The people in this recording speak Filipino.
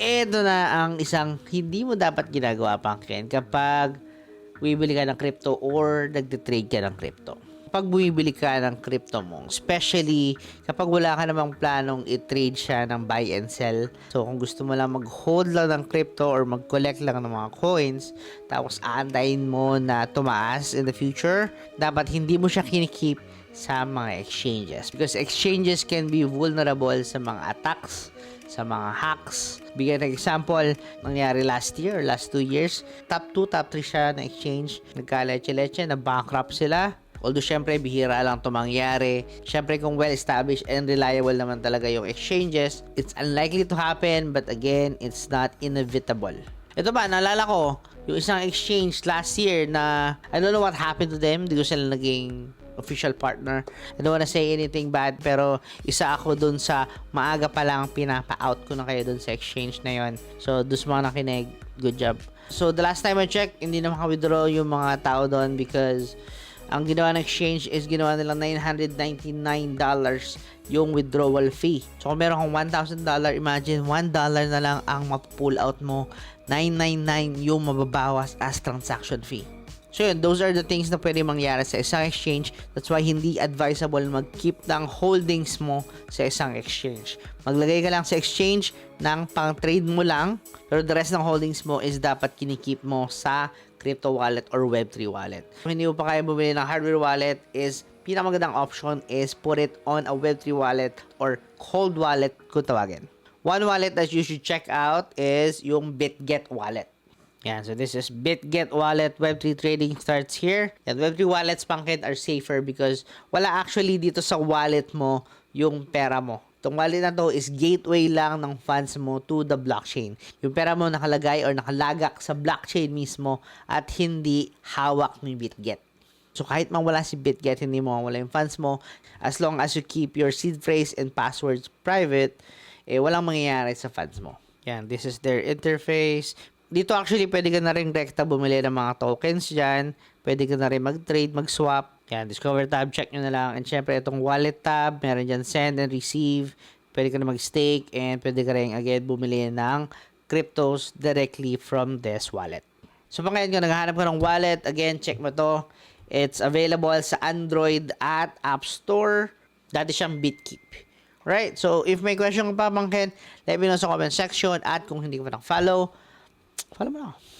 Ito na ang isang hindi mo dapat ginagawa, Pangkin, kapag bumibili ka ng crypto or nagtitrade ka ng crypto. Kapag bumibili ka ng crypto mo, especially kapag wala ka namang planong i-trade siya ng buy and sell. So, kung gusto mo lang mag-hold lang ng crypto or mag-collect lang ng mga coins, tapos aantayin mo na tumaas in the future, dapat hindi mo siya kinikip sa mga exchanges. Because exchanges can be vulnerable sa mga attacks, sa mga hacks. Bigyan ng example, nangyari last year, last two years, top 2, top 3 siya na exchange. Nagka-leche-leche, na bankrupt sila. Although, syempre, bihira lang ito mangyari. Syempre, kung well-established and reliable naman talaga yung exchanges, it's unlikely to happen, but again, it's not inevitable. Ito ba, naalala ko, yung isang exchange last year na, I don't know what happened to them, hindi ko sila naging official partner. I don't wanna say anything bad, pero isa ako dun sa maaga pa lang pinapa-out ko na kayo dun sa exchange na yon. So, dus mga nakinig, good job. So, the last time I checked, hindi na maka-withdraw yung mga tao doon because ang ginawa ng exchange is ginawa nila $999 yung withdrawal fee. So, kung meron kang $1,000, imagine $1 na lang ang map-pull out mo. $999 yung mababawas as transaction fee. So yun, those are the things na pwede mangyari sa isang exchange. That's why hindi advisable mag-keep ng holdings mo sa isang exchange. Maglagay ka lang sa exchange ng pang-trade mo lang, pero the rest ng holdings mo is dapat kinikip mo sa crypto wallet or Web3 wallet. Kung hindi mo pa kaya bumili ng hardware wallet is pinakamagandang option is put it on a Web3 wallet or cold wallet kung tawagin. One wallet that you should check out is yung BitGet wallet. Yan, so this is BitGet wallet. Web3 trading starts here. Yan, Web3 wallets pangkit are safer because wala actually dito sa wallet mo yung pera mo. Itong wallet na to is gateway lang ng funds mo to the blockchain. Yung pera mo nakalagay or nakalagak sa blockchain mismo at hindi hawak ni BitGet. So kahit mawala si BitGet, hindi mo mawala yung funds mo. As long as you keep your seed phrase and passwords private, eh walang mangyayari sa funds mo. Yan, this is their interface. Dito actually pwede ka na rin rekta bumili ng mga tokens dyan. Pwede ka na rin mag-trade, mag-swap. Yan, Discover tab, check nyo na lang. And syempre, itong wallet tab, meron dyan send and receive. Pwede ka na mag-stake and pwede ka rin again bumili ng cryptos directly from this wallet. So pag ngayon kung naghahanap ka ng wallet, again, check mo to. It's available sa Android at App Store. Dati siyang BitKeep. Right? So, if may question ka pa, Mangken, let me know sa comment section. At kung hindi ka pa nag-follow, follow mo na ako.